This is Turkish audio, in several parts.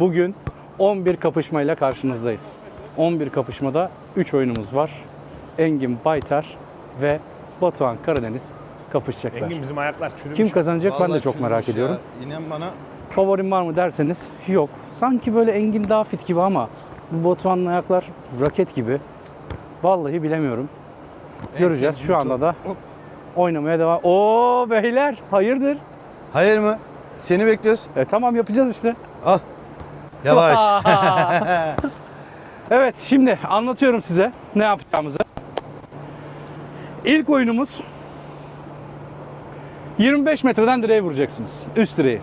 Bugün 11 kapışmayla karşınızdayız. 11 kapışmada 3 oyunumuz var. Engin Baytar ve Batuhan Karadeniz kapışacaklar. Engin bizim ayaklar çürümüş. Kim kazanacak ben de Vallahi çok merak çürümüş ediyorum. ya. İnan bana Favorim var mı derseniz yok. Sanki böyle Engin daha fit gibi ama bu Batuhan'ın ayaklar raket gibi. Vallahi bilemiyorum. Göreceğiz. en Şu anda da Hop. oynamaya devam. Oo beyler hayırdır? Hayır mı? Seni bekliyoruz. E tamam yapacağız işte. Al. Yavaş. Evet şimdi anlatıyorum size ne yapacağımızı. İlk oyunumuz 25 metreden direğe vuracaksınız. Üst direği.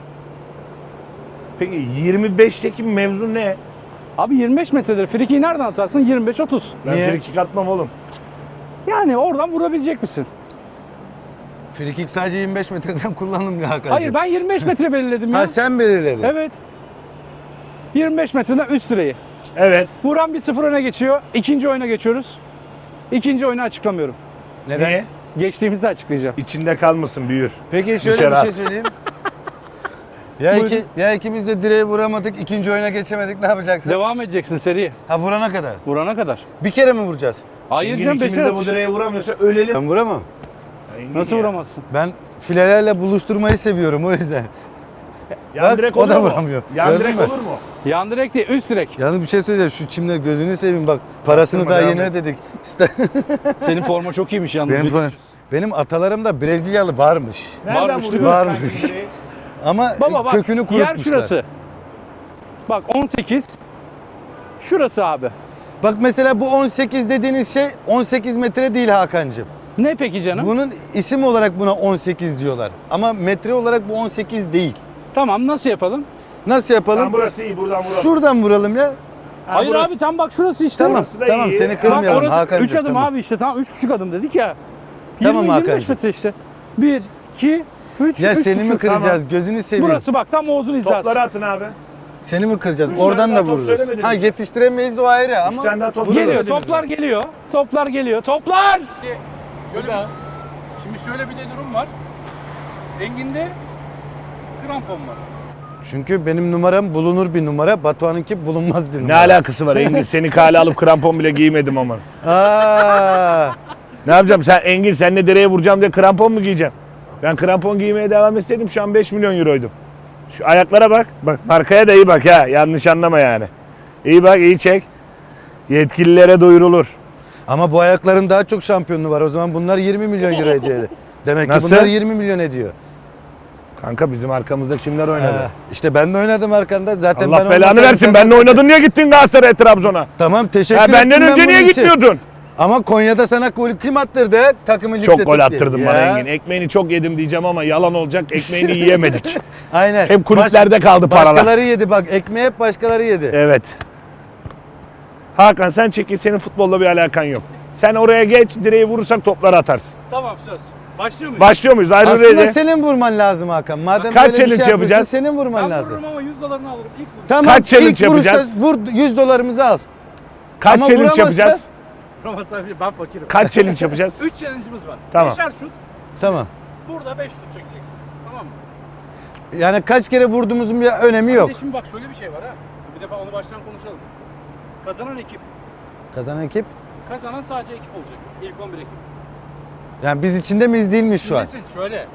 Peki 25'teki mevzu ne? Abi 25 metredir. Frikiyi nereden atarsın? 25-30. Ben Niye? frikik atmam oğlum. Yani oradan vurabilecek misin? Frikik sadece 25 metreden kullanılmıyor Hakan'cığım. Hayır ben 25 metre belirledim ya. Ha sen belirledin. Evet. 25 metreden üst direği. Evet. Bir sıfır öne geçiyor. İkinci oyuna geçiyoruz. İkinci oyunu açıklamıyorum. Neden? Niye? Geçtiğimizde açıklayacağım. İçinde kalmasın büyür. Peki şöyle Dışarı bir şey at. söyleyeyim. ya, iki, ya ikimiz de direğe vuramadık, ikinci oyuna geçemedik ne yapacaksın? Devam edeceksin seri. Ha vurana kadar. Vurana kadar. Bir kere mi vuracağız? Hayır Engin canım ikimiz beşer de bu atacak. direğe vuramıyorsa ölelim. Ben vuramam. Engin Nasıl ya. vuramazsın? Ben filelerle buluşturmayı seviyorum o yüzden. Yan Bak, direk o olur da mu? vuramıyor. Yan Gördün direk mü? olur mu? Yan direk değil üst direk. Yalnız bir şey söyleyeceğim. Şu çimler gözünü seveyim bak. Parasını Yaptırma, daha devam yeni et. ödedik. İşte Senin forma çok iyiymiş yalnız. benim, falan- benim atalarımda Brezilyalı varmış. Nereden Varmış, varmış. kanka? Ama Baba bak kökünü yer kurutmuşlar. şurası. Bak 18. Şurası abi. Bak mesela bu 18 dediğiniz şey 18 metre değil Hakan'cığım. Ne peki canım? Bunun isim olarak buna 18 diyorlar. Ama metre olarak bu 18 değil. Tamam nasıl yapalım? Nasıl yapalım? Lan burası iyi buradan vuralım. Şuradan vuralım ya. Ha, Hayır burası- abi tam bak şurası işte. Tamam Burası da tamam iyi. seni Bak, kırmayalım orası Hakan'cığım. 3 adım tamam. abi işte tam 3,5 adım dedik ya. 20, Tamam 25 Hakan'cığım. metre işte. 1, 2, 3, Ya 3 seni mi kıracağız? Gözünü seveyim. Burası bak tam Oğuz'un hizası. Topları atın abi. Seni mi kıracağız? Üç Oradan tane da daha top vururuz. söylemediniz Ha mi? yetiştiremeyiz de o ayrı Üç ama tane daha top Geliyor söylemediniz toplar mi? geliyor. Toplar geliyor. Toplar! Şöyle bir, şimdi şöyle bir de durum var. Engin'de krampon var. çünkü benim numaram bulunur bir numara, Batuhan'ınki bulunmaz bir Ne numara. alakası var Engin? Seni kale alıp krampon bile giymedim ama. Aa, Ne yapacağım sen Engin sen de direğe vuracağım diye krampon mu giyeceksin? Ben krampon giymeye devam etseydim şu an 5 milyon euroydum. Şu ayaklara bak. Bak markaya da iyi bak ha. Yanlış anlama yani. İyi bak iyi çek. Yetkililere duyurulur. ama bu ayakların daha çok şampiyonu var. O zaman bunlar 20 milyon euro ediyor. Demek Nasıl? ki bunlar 20 milyon ediyor. Kanka bizim arkamızda kimler oynadı? Ha, işte ben de oynadım arkanda. Zaten Allah ben belanı versin. sen- Ben de oynadın niye gittin Galatasaray Trabzon'a? Tamam teşekkür ettim benden ben önce niye için. gitmiyordun? Ama Konya'da sana gol kim attırdı? Takımı ligde Çok gol diye. attırdın bana Ya, Engin. Ekmeğini çok yedim diyeceğim ama yalan olacak. Ekmeğini yiyemedik. Aynen. Hep kulüplerde kaldı paralar. Başkaları yedi bak. Ekmeği hep başkaları yedi. Evet. Hakan sen çekil senin futbolla bir alakan yok. Sen oraya geç direği vurursak topları atarsın. Tamam söz. Başlıyor muyuz? Başlıyor muyuz? Ayrı Aslında ready. senin vurman lazım Hakan. Madem Kaç böyle bir şey challenge yapıyorsun, yapacağız? senin vurman ben lazım. vururum ama 100 dolarını alırım. İlk vuruş. Tamam. Kaç challenge ilk vuruşta yapacağız? Vur 100 dolarımızı al. Kaç Ama challenge vuramazsa- yapacağız? Roma sahibi ben fakirim. Kaç challenge yapacağız? 3 challenge'ımız var. Tamam. Beşer şut. Tamam. Burada 5 şut çekeceksiniz. Tamam mı? Yani kaç kere vurduğumuzun bir önemi yok. Bir de şimdi bak şöyle bir şey var ha. Bir defa onu baştan konuşalım. Kazanan ekip. Kazanan ekip. Kazanan sadece ekip olacak. İlk 11 ekip. Yani biz içinde miyiz değil miyiz şu an? Nesin? Şöyle.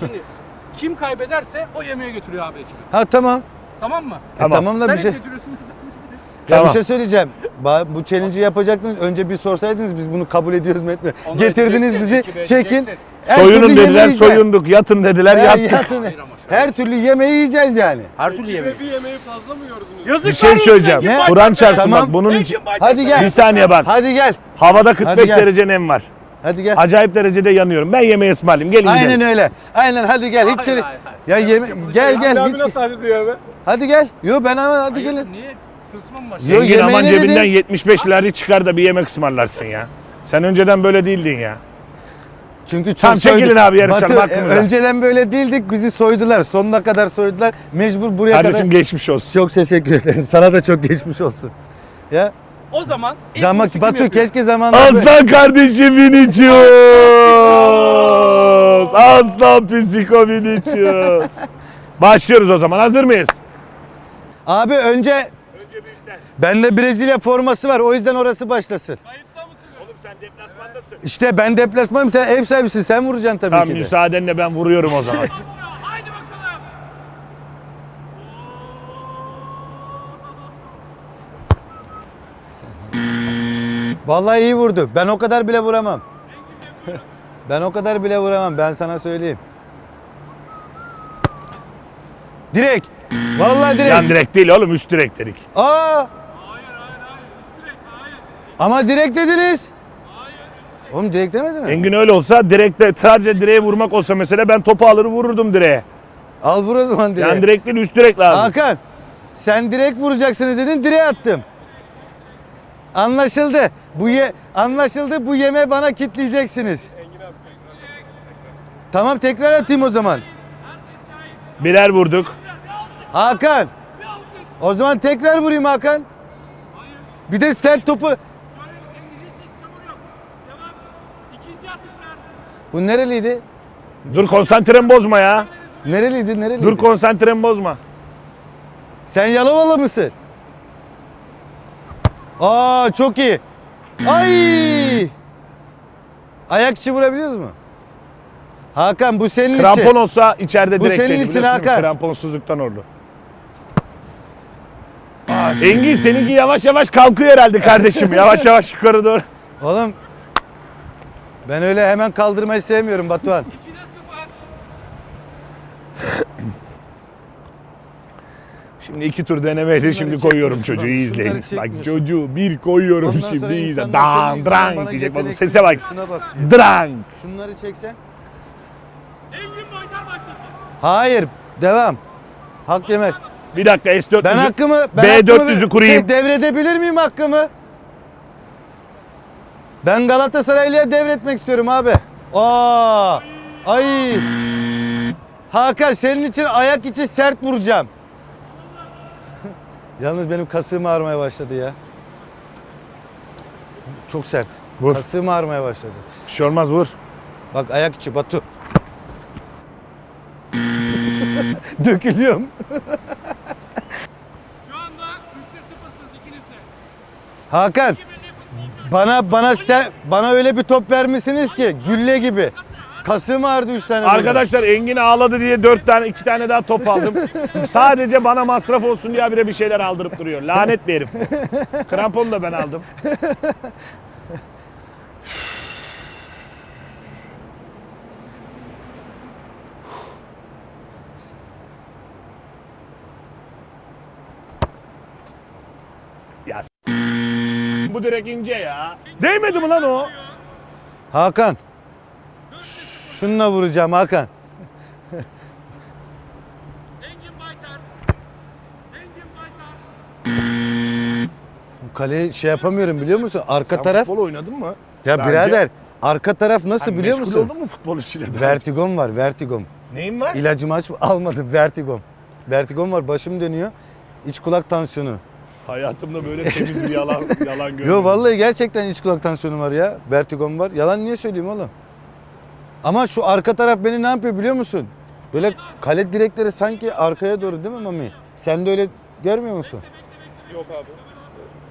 Şimdi kim kaybederse o yemeğe götürüyor abi ekibi. Ha tamam. Tamam mı? E, Tamam. tamam da Sen bir şey. götürüyorsun. Ya Tamam. bir şey söyleyeceğim. Ba- Bu challenge'ı yapacaktınız. Önce bir sorsaydınız biz bunu kabul ediyoruz mu etmiyor. Onu Getirdiniz edeceksin, bizi. ekibe Çekin. edeceksin. Her Soyunun türlü dediler, yemeği yiyeceğiz. soyunduk. Yatın dediler, Ha, yattık. yatın. Hayır ama şöyle. Her türlü yemeği yiyeceğiz yani. Her türlü yemeği. Bir yemeği fazla mı gördünüz? Yazık Bir şey söyleyeceğim. Ne? Kur'an çarpsın Tamam. bak bunun için. Hadi gel. Bir saniye bak. Hadi gel. Havada 45 gel. derece nem var. Hadi gel. Acayip derecede yanıyorum. Ben yemeği ısmarlayayım. Gelin Aynen gidelim. öyle. Aynen hadi gel. Hiç Hayır, hayır, hayır. Ya yeme gel Abi gel abi hiç. nasıl hadi diyor abi? Hadi gel. Yo ben ama hadi Hayır, gelin. Niye? Tırsma mı başladı? Yo, Engin aman yemeğini cebinden dedin. 75 lirayı çıkar da bir yemek ısmarlarsın ya. Sen önceden böyle değildin ya. Çünkü çok çekilin soyduk. abi, yarışalım, Batu, e, hakkımızda. önceden böyle değildik. Bizi soydular. Sonuna kadar soydular. Mecbur buraya Kardeşim kadar. geçmiş olsun. Çok teşekkür ederim. Sana da çok geçmiş olsun. Ya O zaman zaman Batu keşke zamanında Aslan kardeşim Vinicius. Aslan psiko Vinicius. Başlıyoruz o zaman. Hazır mıyız? Abi önce Önce büyükler. bende Brezilya forması var. O yüzden orası başlasın. Kayıtta mısınız? Oğlum sen deplasmandasın. İşte ben deplasmanım sen ev sahibisin. Sen vuracaksın tabii Tamam ki de. müsaadenle ben vuruyorum o zaman. Vallahi iyi vurdu. Ben o kadar bile vuramam. ben o kadar bile vuramam. Ben sana söyleyeyim. Direkt. Vallahi direkt. Yan direkt değil oğlum üst direkt dedik. Aa! Ama direkt dediniz. Oğlum direkt demedi mi? Engin öyle olsa direkte sadece direğe vurmak olsa mesela ben topu alır vururdum direğe. Al vur o zaman direkt. Yan direkt değil üst direkt lazım. Hakan sen direkt vuracaksınız dedin direğe attım. Anlaşıldı. Bu ye anlaşıldı. Bu yeme bana kitleyeceksiniz. Tamam tekrar atayım o zaman. Birer vurduk. Hakan. O zaman tekrar vurayım Hakan. Bir de sert topu. Bu nereliydi? Dur konsantremi bozma ya. Nereliydi? Nereliydi? Dur konsantremi bozma. Sen Yalovalı mısın? Aa çok iyi. Ay! Ayakçı vurabiliyoruz mu? Hakan bu senin Krampon için. olsa içeride Bu direkt senin için biliyorsun değil mi? Hakan. Kramponsuzluktan oldu. Engin seninki yavaş yavaş kalkıyor herhalde kardeşim. yavaş yavaş yukarı doğru. Oğlum ben öyle hemen kaldırmayı sevmiyorum Batuhan. Şimdi iki tur denemeydi Şunları şimdi koyuyorum çocuğu şunları izleyin. Bak çocuğu bir koyuyorum Ondan şimdi izle. Dan senin dran bana diyecek bak sese bak. Bak. Dran. Şunları çeksen. Hayır, devam. Hak yemek. Bir dakika S400'ü. Ben hakkımı ben B400'ü hakkımı kurayım. şey, devredebilir miyim hakkımı? Ben Galatasaraylı'ya devretmek istiyorum abi. Aa! Ay! Hakan senin için ayak içi sert vuracağım. Yalnız benim kasığım ağrımaya başladı ya. Çok sert. Vur. Kasığım ağrımaya başladı. Bir şey olmaz vur. Bak ayak içi Batu. Dökülüyorum. Şu anda 3'te 0'sınız ikiniz de. Hakan bana bana sen bana öyle bir top vermişsiniz ki gülle gibi. Kasım ağrıdı 3 tane. Arkadaşlar Engin ağladı diye dört tane iki tane daha top aldım. Sadece bana masraf olsun diye habire bir şeyler aldırıp duruyor. Lanet bir herif bu. Kramponu da ben aldım. Ya s- bu direkt ince ya. Değmedi mi lan o? Hakan. Şununla vuracağım Hakan. Engin Baytar. Engin Baytar. Kaleyi şey yapamıyorum biliyor musun? Arka Sen taraf. futbol oynadın mı? Ya önce- birader arka taraf nasıl Hani biliyor meşgul musun? oldun mu futbol işiyle? Vertigom var, vertigom. Neyin var? İlacımı aç almadım, vertigom. Vertigom var, başım dönüyor. İç kulak tansiyonu. Hayatımda böyle temiz bir yalan yalan görmedim. Yo vallahi gerçekten iç kulak tansiyonu var ya. Vertigom var. Yalan niye söyleyeyim oğlum? Ama şu arka taraf beni ne yapıyor biliyor musun? Böyle kale direkleri sanki arkaya doğru değil mi Mami? Sen de öyle görmüyor musun? Yok abi.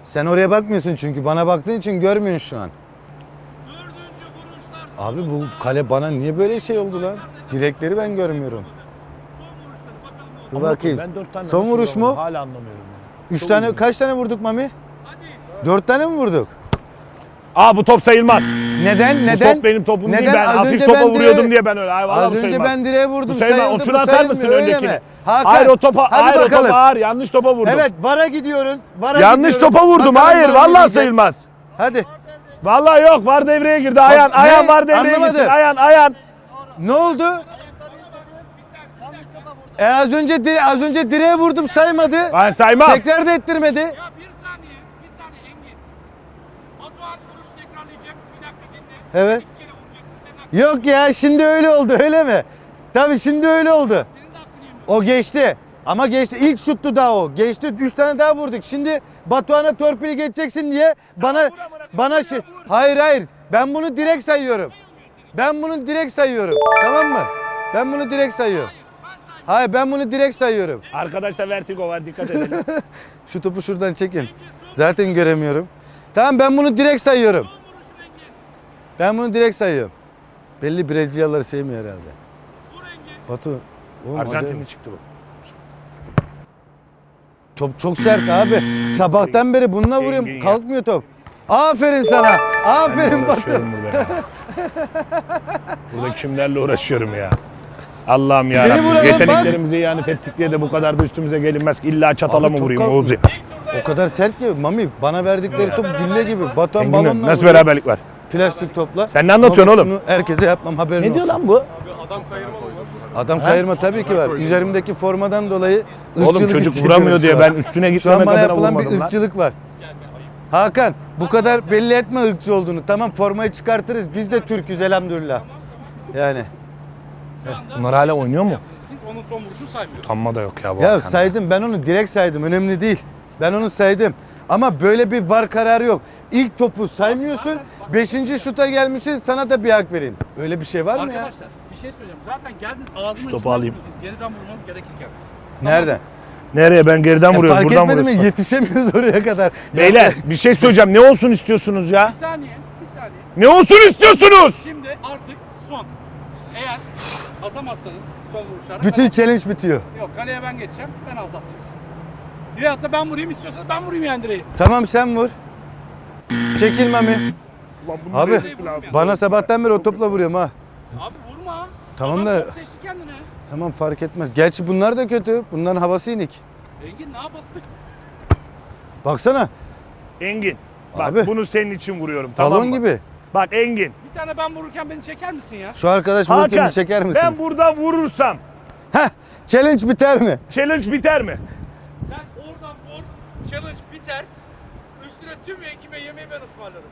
Sen oraya bakmıyorsun çünkü. Bana baktığın için görmüyorsun şu an. Abi bu kale bana niye böyle şey oldu lan? Direkleri ben görmüyorum. Dur bakayım. Ben dört tane Son vuruş mu? Hala anlamıyorum. Üç Çok tane uzun. kaç tane vurduk Mami? Dört tane mi vurduk? Aa bu top sayılmaz. Neden? Bu Neden? top benim topum değil. Neden? Ben Az hafif önce topa ben vuruyordum direğe- diye ben öyle. Ay, vallahi Az bu önce sayılmaz. ben direğe vurdum. Bu sayılmaz. sayıldı, O şunu bu atar mısın sayılmıyor, öyle öndekini? mi? Hakan, Hayır o topa, hadi hayır o bakalım. topa ağır. Yanlış topa vurdum. Evet, VAR'a gidiyoruz. VAR'a Yanlış gidiyoruz. topa vurdum. Bakalım hayır VAR ne vallahi diyecek? sayılmaz. Hadi. Vallahi yok. Var devreye girdi. Ayağın, ne? ayağın var devreye Anlamadım. Ayağın, ayağın. Ne oldu? E az önce dire- az önce direğe vurdum saymadı. Ben saymam. Tekrar da ettirmedi. Ya bir saniye. Bir saniye Engin. Batuhan vuruş tekrarlayacak. Bir dakika dinle. Evet. Yok ya şimdi öyle oldu öyle mi? Tabii şimdi öyle oldu. O geçti. Ama geçti. İlk şuttu daha o. Geçti. Üç tane daha vurduk. Şimdi Batuhan'a torpili geçeceksin diye bana bana şey. Hayır hayır. Ben bunu direkt sayıyorum. Ben bunu direkt sayıyorum. Tamam mı? Ben bunu direkt sayıyorum. Hayır ben bunu direkt sayıyorum. Arkadaşta vertigo var dikkat edelim. Şu topu şuradan çekin. Zaten göremiyorum. Tamam ben bunu direkt sayıyorum. Ben bunu direkt sayıyorum. Belli Brezilyalıları sevmiyor herhalde. Batu. oğlum Arjantinli acayip. çıktı bu. Top çok sert abi. Sabahtan beri bununla vuruyorum. Kalkmıyor top. Aferin sana. Aferin Batu. Uğraşıyorum burada ya. Burada kimlerle uğraşıyorum ya. Allah'ım ya Seni Yeteneklerimize ihanet ettik diye de bu kadar da üstümüze gelinmez. İlla çatala Abi mı çok vurayım kalk- Oğuz ya? O kadar sert ki Mami bana verdikleri top gülle gibi. Batuhan Engin balonla Nasıl vuruyor. beraberlik var? Plastik topla. Sen ne anlatıyorsun Ama oğlum? şunu herkese yapmam haberin Ne olsun. diyor lan bu? Adam kayırma tabii ki var. Üzerimdeki formadan dolayı ırkçılık Oğlum çocuk hissediyorum vuramıyor şu diye an. ben üstüne Şu an gitmemek bana adına yapılan bir vurmadım lan. ırkçılık var. Hakan bu kadar belli etme ırkçı olduğunu. Tamam formayı çıkartırız. Biz de Türk'üz elhamdülillah. Yani. Bunlar hala oynuyor mu? Onun son vuruşunu saymıyoruz. Utanma da yok ya bu Ya Hakan'da. saydım ben onu direkt saydım. Önemli değil. Ben onu saydım. Ama böyle bir var kararı yok. İlk topu saymıyorsun. Beşinci şuta gelmişiz sana da bir hak vereyim. Öyle bir şey var mı ya? Arkadaşlar bir şey söyleyeceğim. Zaten geldiniz ağzıma Şu topu içinden alayım. vuruyorsunuz. Geriden vurmanız gerekirken. Nerede? Nereye ben geriden Ya vuruyoruz fark buradan etmedi mi? vuruyoruz. Yetişemiyoruz oraya kadar. Beyler bir şey söyleyeceğim. Ne olsun istiyorsunuz ya? Bir saniye, bir saniye. Ne olsun istiyorsunuz? Şimdi artık son. Eğer atamazsanız son vuruşlarda Bütün challenge bitiyor. Yok kaleye ben geçeceğim. Ben atlatacağız. Ya da ben vurayım istiyorsanız ben vurayım yani direği. Tamam sen vur. Çekil Mami. Abi bana sabahtan beri o topla vuruyorum ha. Abi vurma. Tamam Adam da- top seçti kendine. Tamam fark etmez. Gerçi bunlar da kötü. Bunların havası inik. Engin ne yapalım? Baksana. Engin. Bak Abi. bunu senin için vuruyorum tamam Balon mı? gibi. Bak Engin. Bir tane ben vururken beni çeker misin ya? Şu arkadaş vururken Hakan bir çeker misin? ben buradan vurursam Heh, challenge biter mi? challenge biter mi? Sen oradan vur, challenge biter. Üstüne tüm ekibe yemeği ben ısmarlarım.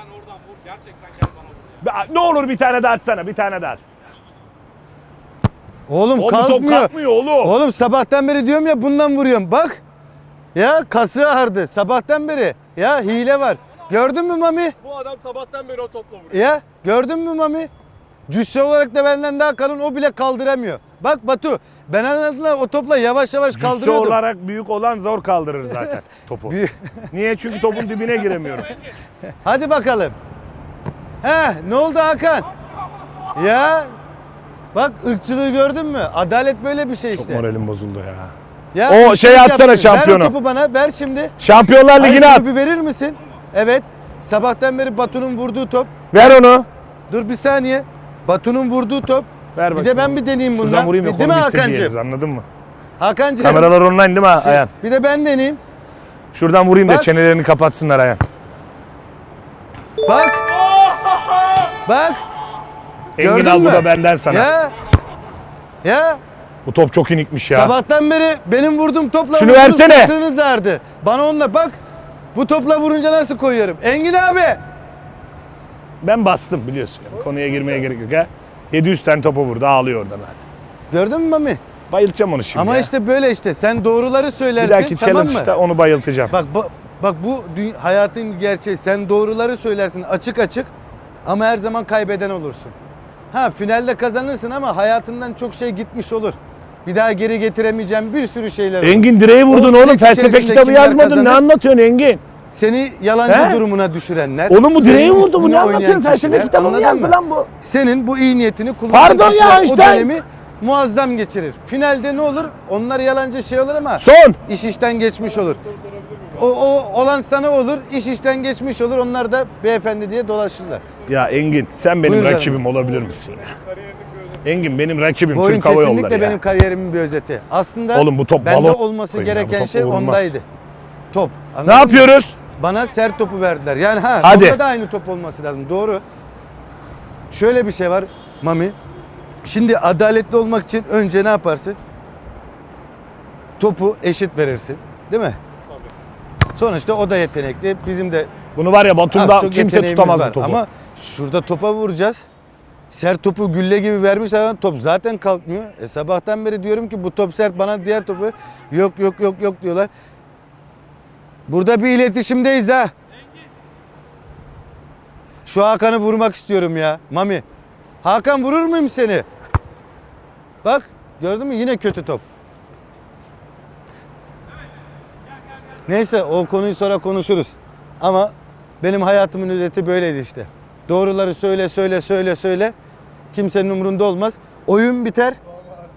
Sen oradan vur, gerçekten gel bana vur ya. Ne olur bir tane daha atsana bir tane daha at. Oğlum Oğlum top kalkmıyor. kalkmıyor oğlum. Oğlum sabahtan beri diyorum ya bundan vuruyorum. Bak. Ya kası ağrıdı. Sabahtan beri. Ya hile var. Gördün mü Mami? Bu adam sabahtan beri o topla vuruyor. Ya gördün mü Mami? Cüsse olarak da benden daha kalın o bile kaldıramıyor. Bak Batu ben en azından o topla yavaş yavaş Cüsse kaldırıyordum. olarak büyük olan zor kaldırır zaten topu. Niye? Çünkü topun dibine giremiyorum. Hadi bakalım. He ne oldu Hakan? Ya bak ırkçılığı gördün mü? Adalet böyle bir şey Çok işte. moralim bozuldu ya. Ya, O ırkçılık şey atsana yaptın. şampiyonu. Ver o topu bana ver şimdi. Şampiyonlar Ligi'ne at. şunu bir verir misin? Evet. Sabahtan beri Batu'nun vurduğu top. Ver onu. Dur bir saniye. Batu'nun vurduğu top. Ver Bir de ben bir deneyeyim bundan. Şuradan vurayım ya Değil mi konu diyeriz Hakan'cığım? anladın mı? Hakan'cığım. Kameralar online değil mi ha, Ayhan? Bir de ben deneyeyim. Şuradan vurayım da Bak. çenelerini kapatsınlar Ayhan. Bak. Bak. Engin Gördün al bu mü? da benden sana. Ya. Ya. Bu top çok inikmiş ya. Sabahtan beri benim vurduğum topla Şunu versene. sırtınız ağrıdı. Bana onunla bak. Bu topla vurunca nasıl koyuyorum? Engin abi. Ben bastım biliyorsun. Yani. Konuya girmeye gerek yok ha. 700 tane topa vurdu ağlıyor oradan. hala. Gördün mü Mami? Bayıltacağım onu şimdi Ama ya. işte böyle işte. Sen doğruları bir söylersin dahaki tamam mı? challenge'da onu bayıltacağım. Bak bu, bak bu dü- hayatın gerçeği. Sen doğruları söylersin açık açık ama her zaman kaybeden olursun. Ha finalde kazanırsın ama hayatından çok şey gitmiş olur. Bir daha geri getiremeyeceğim bir sürü şeyler olur. Engin direği vurdun O oğlum. Felsefe içerisinde kitabı kimler yazmadın. Ne kazanır? anlatıyorsun Engin? Seni yalancı He? durumuna düşürenler. Oğlum bu direği senin vurdu. Bu üstüne ne oynayan anlatıyorsun? Felsefe kişiler, kitabı mı anladın yazdı mı? lan bu? Senin bu iyi niyetini kullanan Pardon ya, kişiler o Einstein. dönemi muazzam geçirir. Finalde ne olur? Onlar yalancı şey olur ama Son. iş işten geçmiş olur. O, o olan sana olur, iş işten geçmiş olur. Onlar da beyefendi diye dolaşırlar. Ya Engin sen benim Buyur canım. rakibim olabilir misin ya? Engin benim rakibim Bu oyun Türk Hava Yolları kesinlikle ya. benim kariyerimin bir özeti. Aslında Oğlum bu top bende balon. olması Koyun ya, bu gereken top şey vurulmaz. ondaydı. Top. Ne Anladın mı? yapıyoruz? Bana sert topu verdiler. Yani ha Hadi. onda da aynı top olması lazım. Doğru. Şöyle bir şey var Mami. Şimdi adaletli olmak için önce ne yaparsın? Topu eşit verirsin. Değil mi? Sonuçta o da yetenekli. Bizim de Bunu var ya az Batum'da çok kimse yeteneğimiz tutamaz var. bu topu. Ama şurada topa vuracağız. Sert topu gülle gibi vermişler ama top zaten kalkmıyor. E sabahtan beri diyorum ki bu top sert bana diğer topu yok yok yok yok diyorlar. Burada bir iletişimdeyiz ha. Şu Hakan'ı vurmak istiyorum ya. Mami. Hakan vurur muyum seni? Bak gördün mü yine kötü top. Neyse o konuyu sonra konuşuruz. Ama benim hayatımın özeti böyleydi işte. Doğruları söyle söyle söyle söyle. Kimsenin umurunda olmaz. Oyun biter.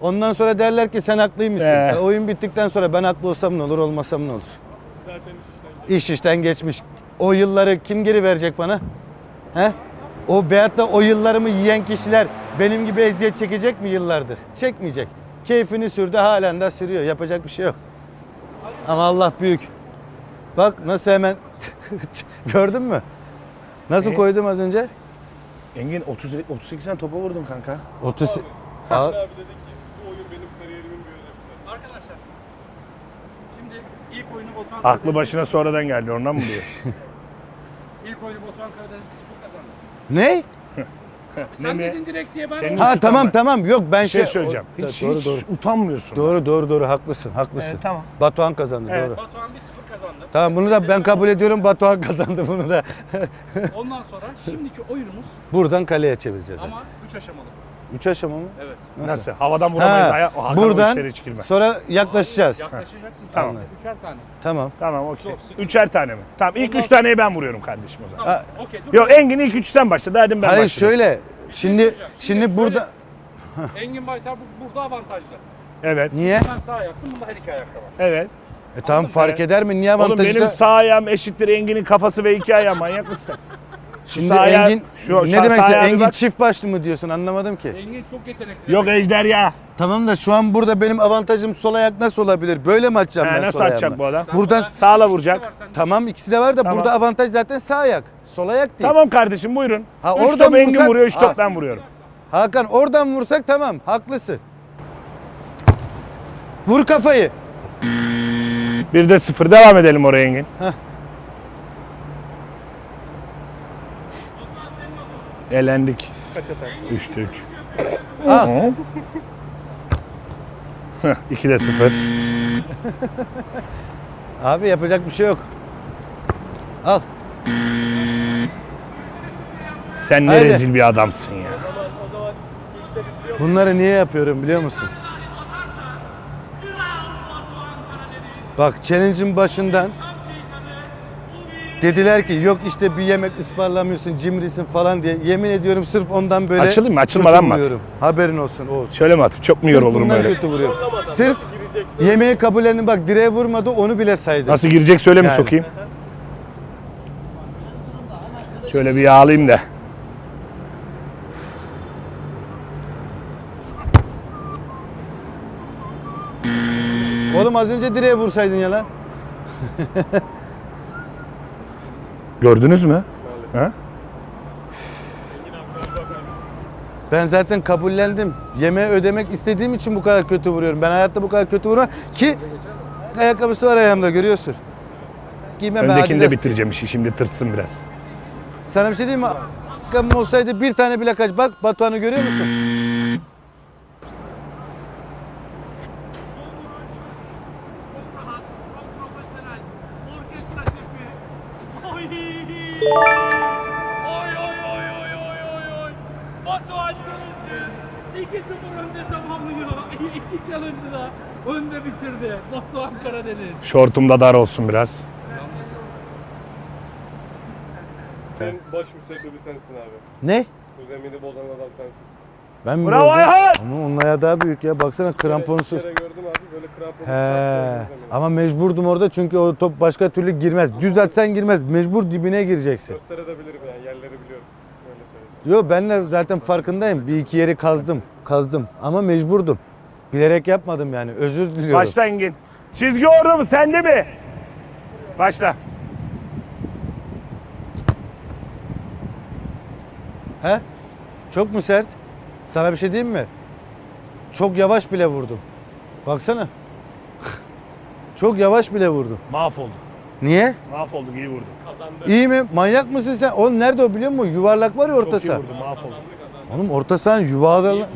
Ondan sonra derler ki sen haklıymışsın. Ee. E, oyun bittikten sonra ben haklı olsam ne olur olmasam ne olur. Zaten iş işten İş işten geçmiş. O yılları kim geri verecek bana? He? O veyahut da o yıllarımı yiyen kişiler benim gibi eziyet çekecek mi yıllardır? Çekmeyecek. Keyfini sürdü halen de sürüyor. Yapacak bir şey yok. Ama Allah büyük. Bak nasıl hemen gördün mü? Nasıl E? koydum az önce? Engin 30 38 tane topa vurdun kanka. 30 abi dedi ki bu oyun benim kariyerimin bir özelliği. Arkadaşlar. Şimdi ilk oyunu Batuhan Aklı Karadeniz- başına sonradan geldi ondan mı diyor? İlk oyunu Batuhan Karadeniz 1-0 kazandı. Ne? Sen Ne mi? dedin direkt diye ben Senin- Ha Hiç tamam utanma. tamam yok ben Bir şey şey söyleyeceğim. O- Hiç, doğru hiç doğru. utanmıyorsun. Doğru doğru doğru haklısın haklısın. Evet, tamam. Batuhan kazandı Evet. doğru. Batuhan 1-0 kazandı. Tamam bunu da ben kabul ediyorum Batuhan kazandı bunu da. Ondan sonra şimdiki oyunumuz Buradan kaleye çevireceğiz. ama 3 aşamalı. Üç aşama mı? Evet. Nasıl? Havadan vuramayız. Ha, Aya- o buradan girme. sonra yaklaşacağız. Yaklaşacaksın. Tamam. Tamam. Üçer tane. Tamam. Tamam okey. Üçer tane mi? Tamam ilk Ondan üç taneyi ben vuruyorum kardeşim o zaman. Tamam. Okey dur. Yok Engin ilk üç sen başla. Derdim ben Hayır başlayayım. şöyle. Şimdi söyleyeceğim. şimdi Şimdi burada Engin Baytar bu- burada avantajlı. Evet. niye? Sen sağ ayaksın, bunda her iki ayakta var. Evet. E tamam fark eder mi? Niye Oğlum avantajı benim da- sağ ayağım eşittir Engin'in kafası ve iki ayağı. Manyak mısın? Şimdi sağ ayağı- Engin şu- şu ne an demek bir Engin bak. çift başlı mı diyorsun anlamadım ki. Engin çok yetenekli. Yok ejder ya. Tamam da şu an burada benim avantajım sol ayak nasıl olabilir? Böyle mi atacağım ben nasıl sol atacak ayağımla? bu adam? Buradan sağla vuracak. Tamam ikisi de var da Tamam. burada avantaj zaten sağ ayak. Sol ayak değil. Tamam kardeşim buyurun. Ha, üç oradan top Engin vursak- vuruyor, üç top ben vuruyorum. Hakan oradan vursak tamam haklısın. Vur kafayı. Bir de sıfır. Devam edelim oraya Engin. Heh. Elendik. Üçte üç. Ha. Heh, İki de sıfır. Abi yapacak bir şey yok. Al. Sen ne Haydi. rezil bir adamsın ya. Bunları niye yapıyorum biliyor musun? Bak challenge'ın başından dediler ki yok işte bir yemek ısmarlamıyorsun cimrisin falan diye. Yemin ediyorum sırf ondan böyle Açılayım mı? Açılmadan mı at? vuruyorum. Haberin olsun Oğuz. Şöyle mi atıp çok mu Sırf yorulurum bundan öyle? kötü. Zorlamadan Sırf yemeği kabullendim bak direğe vurmadı onu bile saydım. Nasıl girecek söyle mi Yani. sokayım? Şöyle bir yağlayayım da. Oğlum az önce direğe vursaydın ya lan. Gördünüz mü? Ha? Ben zaten kabullendim. Yemeği ödemek istediğim için bu kadar kötü vuruyorum. Ben hayatta bu kadar kötü vurmam ki ayakkabısı var ayağımda görüyorsun. Giymem Öndekini de bitireceğim işi şimdi tırsın biraz. Sana bir şey diyeyim mi? Ayakkabım olsaydı bir tane bile kaç. Bak Batuhan'ı görüyor musun? Önde bitirdi. Batuhan Karadeniz. Şortum da dar olsun biraz. En baş müsebbibi sensin abi. Ne? Bu zemini bozan adam sensin. Ben mi Bravo bozdum? Ayhan! Ama onun ayağı daha büyük ya. Baksana Bir kramponsuz. kere gördüm abi böyle kramponsuz. He. Ama mecburdum orada çünkü o top başka türlü girmez. Düz atsan girmez. Mecbur dibine gireceksin. Gösterebilirim yani yerleri biliyorum. Öyle söyleyeyim. Yo ben de zaten farkındayım. Bir iki yeri kazdım. Kazdım. Ama mecburdum. Bilerek yapmadım yani. Özür diliyorum. Başla Engin. Çizgi orada mı sende mi? Başla. He? Çok mu sert? Sana bir şey diyeyim mi? Çok yavaş bile vurdum. Baksana. Çok yavaş bile vurdum. Mahvolduk. Niye? Mahvolduk iyi vurdun. İyi mi? Manyak mısın sen? Oğlum nerede o biliyor musun? Yuvarlak var ya orta Çok iyi saha. vurdun mahvolduk. Oğlum orta sahanın yuvarlak.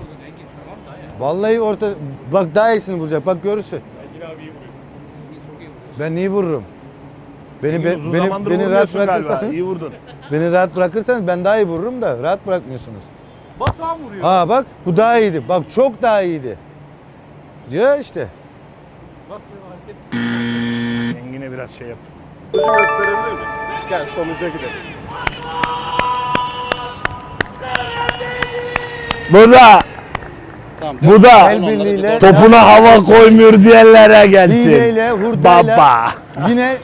Vallahi orta... Bak daha iyisini vuracak. Bak görürsün. Yine abi iyi vuruyor. Ben iyi vururum. Beni be- Uzun beni zamandır beni rahat vurmuyorsun galiba. bırakırsanız İyi vurdun. beni rahat bırakırsanız ben daha iyi vururum da rahat bırakmıyorsunuz. Batuhan vuruyor. Ha bak bu daha iyiydi. Bak çok daha iyiydi. Diyor işte. Bak hareket. Engin'e biraz şey yap. Sonucu gösterebilir miyiz? Gel sonuca gidelim. Burada. Bu da El birliğiyle topuna hava koymuyor diyenlere gelsin. hileyle, hurdayla Baba. yine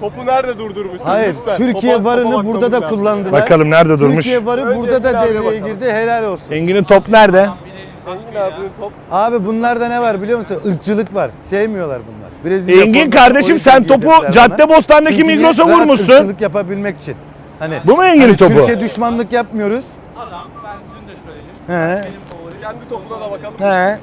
Topu nerede durdurmuşsun hayır lütfen? Türkiye Topa- varını topa burada da bakmamız lazım. kullandılar. Bakalım nerede durmuş. Türkiye varı Önce burada da abiye devreye bakalım. girdi. Helal olsun. Engin'in top nerede? Engin abinin top Abi bunlarda ne var biliyor musun? Irkçılık var. Sevmiyorlar bunlar. Brezilya Engin forması kardeşim oyun sen topu bana. Caddebostan'daki Çünkü? Migros'a Rahat vurmuşsun. ırkçılık yapabilmek için. Hani Bu mu Engin'in hani topu? Türkiye düşmanlık yapmıyoruz. Adam ben dün de söyledim. He. Benim. Kendi topuna da bakalım. He.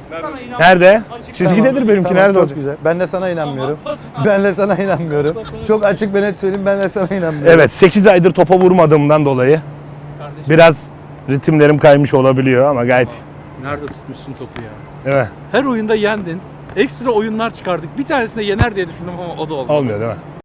Nerede? Çizgidedir benimki Tamam, nerede çok olacak? güzel. Ben de sana inanmıyorum. Ben de sana inanmıyorum. Çok açık ve net söyleyeyim ben de sana inanmıyorum. Evet 8 aydır topa vurmadığımdan dolayı Kardeşim biraz ritimlerim kaymış olabiliyor ama gayet nerede tutmuşsun topu ya? değil mi? Her oyunda yendin. Ekstra oyunlar çıkardık. Bir tanesinde yener diye düşündüm ama o da olmadı. Olmuyor değil mi?